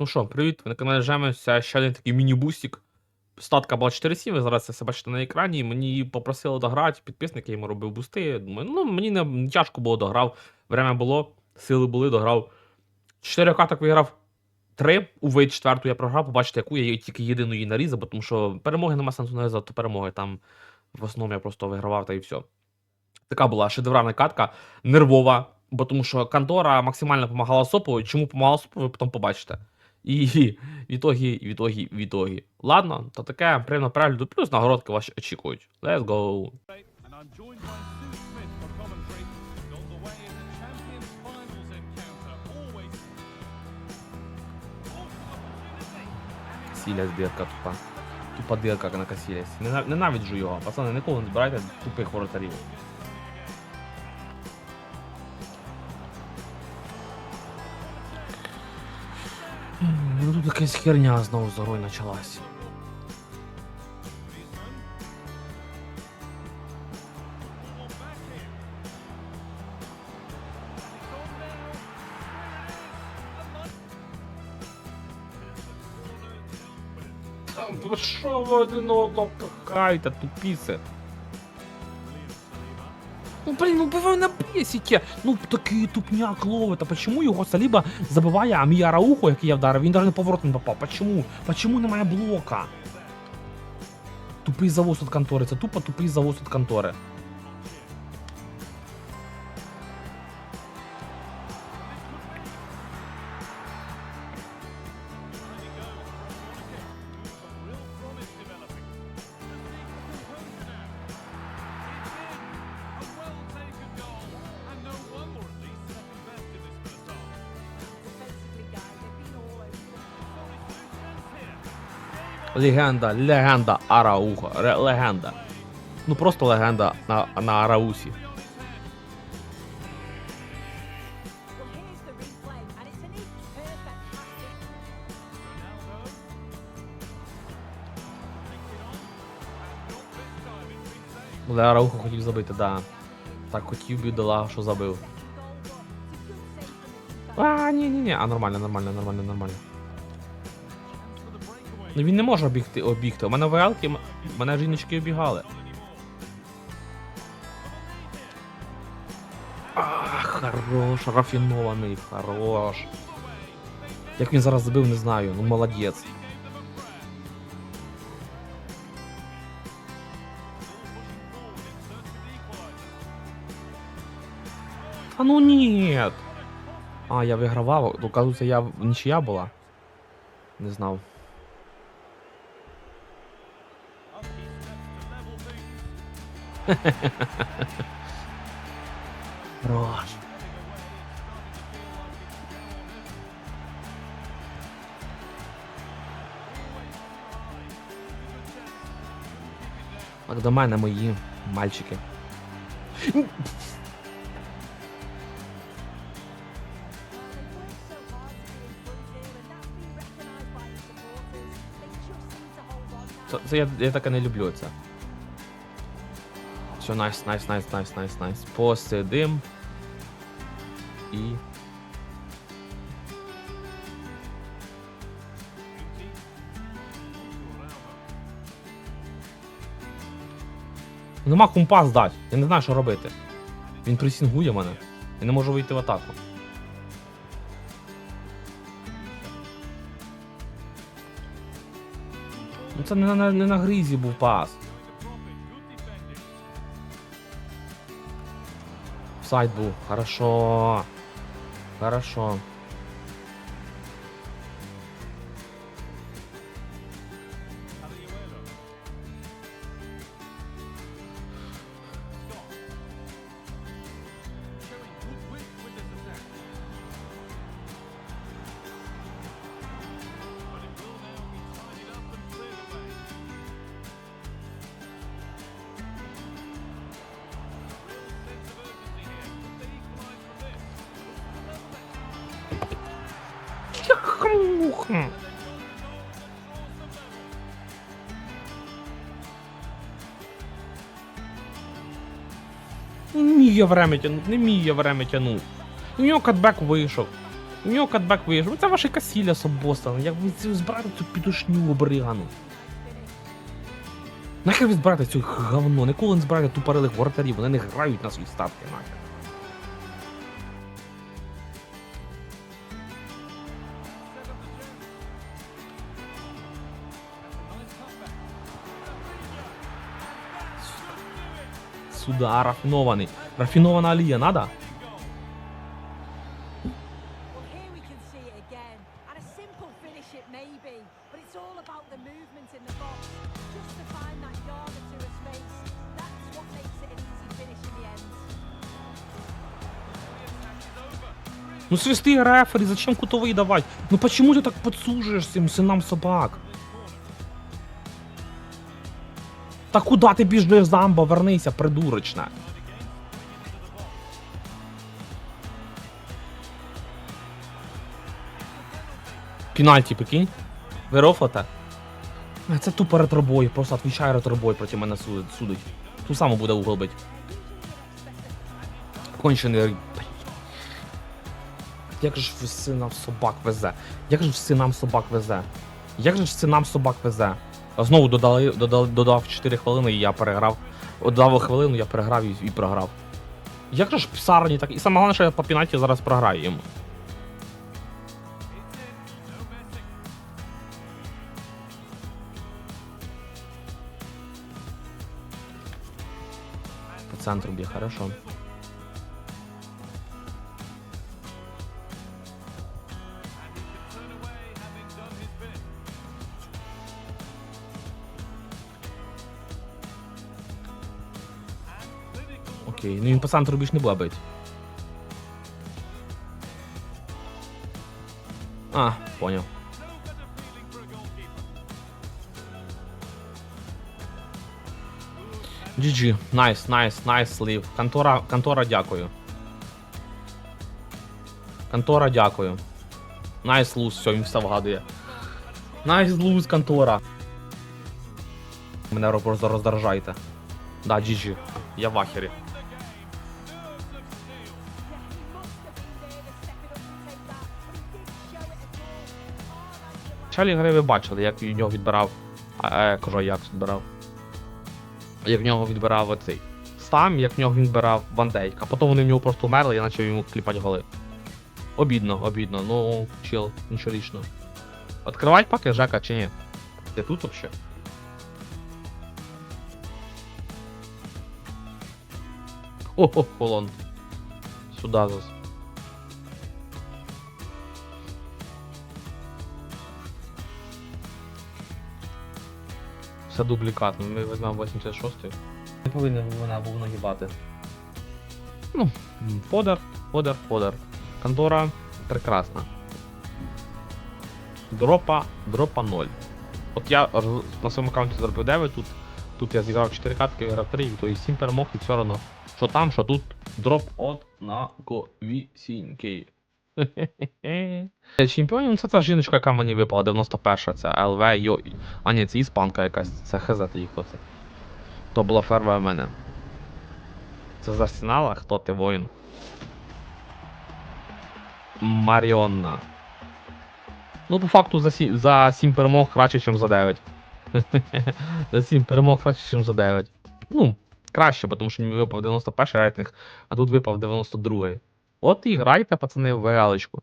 Ну що, привіт, ви на каналі Жемеся, ще один такий міні-бустик. Статка була 4.7, ви зараз це бачите на екрані. Мені попросили дограти, підписник, я йому робив бусти. Думаю, ну мені не, тяжко було дограв. Время було, сили були, дограв. Чотири каток виграв. Три, увей четверту я програв, побачите, яку я тільки єдину її нарізав, тому що перемоги нема сенсу нарізати, то перемоги там в основному я просто вигравав та і все. Така була шедевральна катка, нервова, бо тому що контора максимально допомагала Сопову. Чому допомагала Сопову, ви потім побачите. І в ітогі, в ітогі, в ітогі. Ладно, то таке приємно перегляду, плюс нагородки вас очікують. Let's go. And I'm joined by Sue Smith for commentary. Got the way in the Champions Finals encounter. Always. Касіляс дирка тупа. Тупа дирка на Касіляс. Ненавиджу його. Пацани, ніколи не збирайте тупих воротарів. Ну тут якась херня знову з горою почалась. Та Що ви один одного пихаєте, тупіси? Ну блин, ну на бісіке. Ну такий тупняк ловить. А почему його Саліба забиває, Амія мій який я вдарив, він навіть на поворот не попав. Почему? Почему немає блока? Тупий завоз від контори, це тупо тупий завоз від контори. Легенда, легенда Араухо, легенда. Ну просто легенда на, на Араусі. Але Араухо хотів забити, да. Так хотів бідолага, що забив. А, ні, ні, ні. А нормально, нормально, нормально, нормально. Ну він не може обігти, обігти. У мене ВЛки, м- мене жіночки обігали. Ах, хорош, рафінований, хорош. Як він зараз забив, не знаю. Ну молодець. А ну нет. А, я вигравав. Кажуться, я нічия була. Не знав. Хорош. Так до мене мої мальчики. Це, я, я таке не люблю це. Все, найс, найс, найс, найс, найс, найс. Посидим. І. Нема компас здати. Я не знаю, що робити. Він пресінгує мене. Я не можу вийти в атаку. Ну це не на, не на гризі був пас. Сайт був. Хорошо. Хорошо. Яхмуха. Не міг я время тянуть, не міг я время тянуть. У нього катбек вийшов. У нього катбек вийшов. Це ваше Касіля Бостон. Як ви це збираєте цю підушню обригану? Нахер ви збираєте цю говно? Ніколи не збираєте тупорилих воротарів, вони не грають на свої ставки, нахер. Easy finish in the end. Ну свисти рефери, зачем кутовые давать? Ну почему ты так подсуживаешь этим сынам собак? Та куда ти біжиш, Замбо? Вернися, придурочна. Пенальті, прикинь? Вирофлата? А це тупо ретробой, просто отвічає ретробой проти мене судить. Ту саму буде угол. Кончений. Як же в синам собак везе? Як же в синам собак везе? Як же ж синам собак везе? Знову додали, додали, додав 4 хвилини і я переграв. Додав хвилину, я переграв і, і програв. Як же ж псарні так. І саме головне, що я по пінаті зараз програю йому. По центру б'є, хорошо. Окей, ну він по центру не буде. А, понял. GG, найс, найс, найс слив. Контора, контора, дякую. Контора, дякую. Найс луз, все, він все вгадує. Найс луз, контора. Мене роздражайте. Да, GG. Я в ахері. Чалі гри ви бачили, як в нього відбирав. Е, кажу, як відбирав. Як в нього відбирав оцей. Сам, як в нього відбирав Вандейк. А потім вони в нього просто вмерли, я почав йому кліпати голи. Обідно, обідно. Ну, чил, нічого лічного. Откривать паки Жека чи ні? Ти тут вообще? О-о, колон. Сюда зас. Це дублікат, ну, ми візьмемо 86-й. Не повинна вона був нагибати. Ну, фодер, фодер, фодер. Контора прекрасна. Дропа, дропа 0. От я на своєму аккаунті зробив 9 тут. Тут я зіграв 4 катки, виграв 3, то і 7 перемог, і все одно. Що там, що тут, дроп от на ковісінький. Чемпіонів, це та жіночка, яка мені випала, 91 це ЛВ, йо. А ні, це іспанка якась, це хз тоді хто це. То була ферма в мене. Це з Арсенала, хто ти воїн? Маріонна. Ну, по факту за 7, за 7 перемог краще, ніж за 9. за 7 перемог краще, ніж за 9. Ну, краще, тому що мені випав 91 рейтинг, а тут випав 92. От і грайте, пацани, в галочку.